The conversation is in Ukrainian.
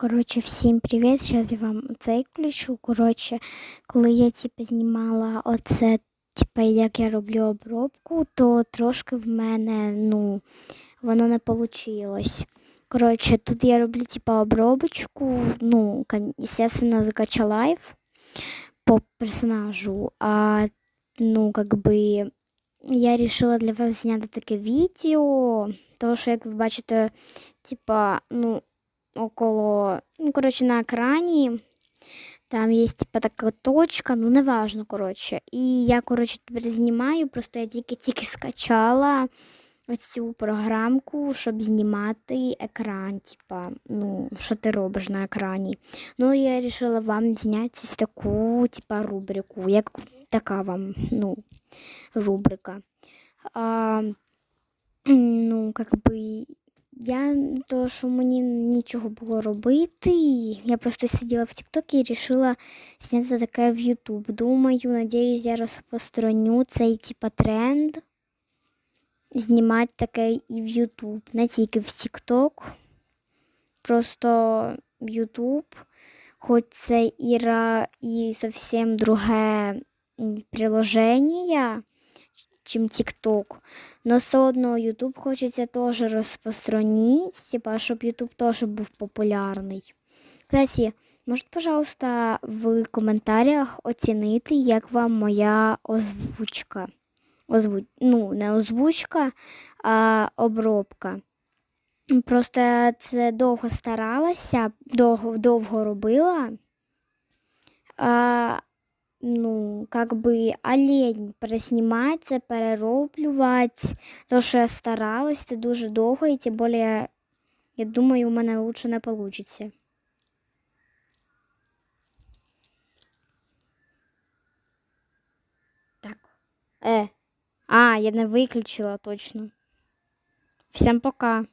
Коротше, всім привіт! Зараз я вам цей включу. Коротше, коли я типу, знімала оце, типу, як я роблю обробку, то трошки в мене, ну, воно не вийшло. Коротше, тут я роблю типу, обробочку, ну, естественно, закача лайф по персонажу. А, ну, как би, я вирішила для вас зняти таке відео, тому що, як ви бачите, типа, ну, около, ну, короче, на экране. Там есть типа така точка, ну неважно, коротше. І я, коротше, тепер просто я тільки-тільки скачала оцю програмку, щоб знімати екран, типа, ну, що ти робиш на екрані. Ну, я вирішила вам зняти ось таку, типа, рубрику, як така вам, ну, рубрика. А, ну, как би, я то, що мені нічого було робити, я просто сиділа в TikTok і вирішила зняти таке в YouTube. Думаю, надіюсь, я розпространю цей типа тренд. Знімати таке і в YouTube, не тільки в TikTok. Просто в YouTube, хоч це і, ра- і зовсім друге приложення, чим TikTok. Но все одно YouTube хочеться теж розпространити, типа, щоб YouTube теж був популярний. Кстати, можете, пожалуйста, в коментарях оцінити, як вам моя озвучка. Озву... Ну, не озвучка, а обробка. Просто я це довго старалася, довго, довго робила. А, ну, как бы, а лень переснімати це, перероблювати. То, що я старалась, це дуже довго, і тим більше, я думаю, у мене лучше не вийде. Так. Е. А, я не виключила точно. Всім пока.